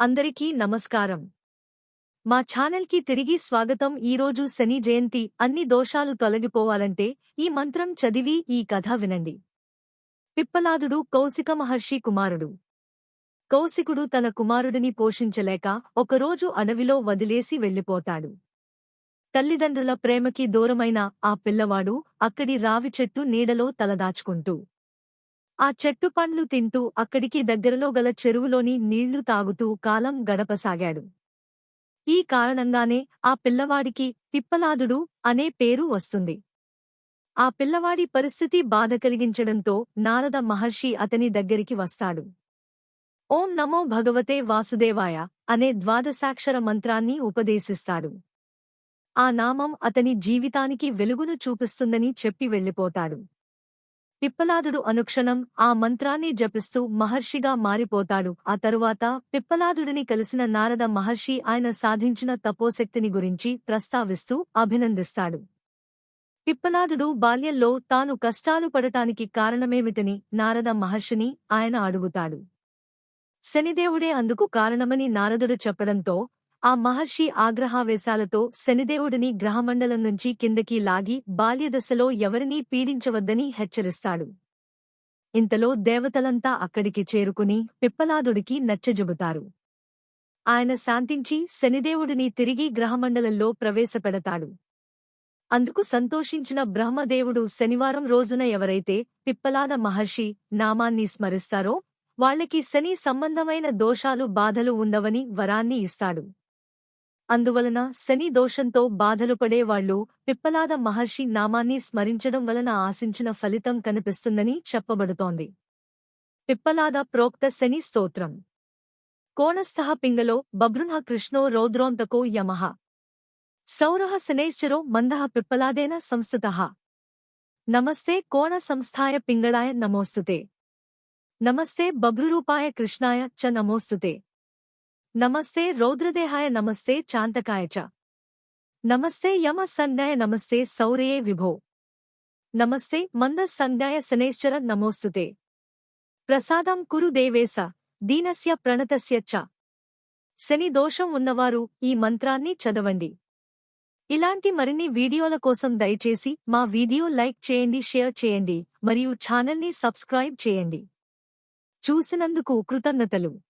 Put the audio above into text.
అందరికీ నమస్కారం. మా ఛానల్కి తిరిగి స్వాగతం ఈరోజు శని జయంతి. అన్ని దోషాలు తొలగిపోవాలంటే ఈ మంత్రం చదివి ఈ కథ వినండి. పిప్పలాదుడు కౌశిక మహర్షి కుమారుడు. కౌశికుడు తన కుమారుడిని పోషించలేక ఒకరోజు అడవిలో వదిలేసి వెళ్ళిపోతాడు. తల్లిదండ్రుల ప్రేమకి దూరమైన ఆ పిల్లవాడు అక్కడి రావి చెట్టు నీడలో తలదాచుకుంటూ ఆ చెట్టు పండ్లు తింటూ అక్కడికి దగ్గరలో గల చెరువులోని నీళ్ళు తాగుతూ కాలం గడపసాగాడు. ఈ కారణంగానే ఆ పిల్లవాడికి పిప్పలాదుడు అనే పేరు వస్తుంది. ఆ పిల్లవాడి పరిస్థితి బాధ కలిగించడంతో నారద మహర్షి అతని దగ్గరికి వస్తాడు. ఓం నమో భగవతే వాసుదేవాయ అనే ద్వాదశాక్షర మంత్రాన్ని ఉపదేశిస్తాడు. ఆ నామం అతని జీవితానికి వెలుగును చూపిస్తుందని చెప్పి వెళ్ళిపోతాడు. పిప్పలాదుడు అనుక్షణం ఆ మంత్రాన్ని జపిస్తూ మహర్షిగా మారిపోతాడు. ఆ తరువాత పిప్పలాదుడిని కలిసిన నారద మహర్షి ఆయన సాధించిన తపోశక్తిని గురించి ప్రస్తావిస్తూ అభినందిస్తాడు. పిప్పలాదుడు బాల్యంలో తాను కష్టాలు పడటానికి కారణమేమిటని నారద మహర్షిని ఆయన అడుగుతాడు. శనిదేవుడే అందుకు కారణమని నారదుడు చెప్పడంతో ఆ మహర్షి ఆగ్రహావేశాలతో శనిదేవుడిని గ్రహమండలం నుంచి కిందకి లాగి బాల్యదశలో ఎవరినీ పీడించవద్దని హెచ్చరిస్తాడు. ఇంతలో దేవతలంతా అక్కడికి చేరుకుని పిప్పలాదుడికి నచ్చజెబుతారు. ఆయన శాంతించి శనిదేవుడిని తిరిగి గ్రహమండలంలో ప్రవేశపెడతాడు. అందుకు సంతోషించిన బ్రహ్మదేవుడు శనివారం రోజున ఎవరైతే పిప్పలాద మహర్షి నామాన్ని స్మరిస్తారో వాళ్ళకి శని సంబంధమైన దోషాలు బాధలు ఉండవని వరాన్ని ఇస్తాడు. అందువలన శని దోషంతో బాధలు పడేవాళ్ళు పిప్పలాద మహర్షి నామాన్ని స్మరించడం వలన ఆశించిన ఫలితం కనిపిస్తుందని చెప్పబడుతోంది. పిప్పలాద ప్రోక్త శని స్తోత్రం. కోణస్థః పింగలో బభ్రుణ కృష్ణో రౌద్రోంతకో యమః. సౌరః శనేశ్వరో మందః పిప్పలాదేన సంస్థితః. నమస్తే కోణ సంస్థాయ పింగళాయ నమోస్తుతే. నమస్తే బభ్రురూపాయ కృష్ణాయ చ నమోస్తుతే. నమస్తే రౌద్రదేహాయ నమస్తే చాంతకాయ చ. నమస్తే యమ సంజ్ఞాయ నమస్తే సౌరయే విభో. నమస్తే మంద సంజ్ఞాయ శనైశ్చర నమోస్తుతే. ప్రసాదం కురు దేవేశ దీనస్య ప్రణతస్య చ. శని దోషం ఉన్నవారు ఈ మంత్రాన్ని చదవండి. ఇలాంటి మరిన్ని వీడియోల కోసం దయచేసి మా వీడియో లైక్ చేయండి షేర్ చేయండి మరియు ఛానల్ని సబ్స్క్రైబ్ చేయండి. చూసినందుకు కృతజ్ఞతలు.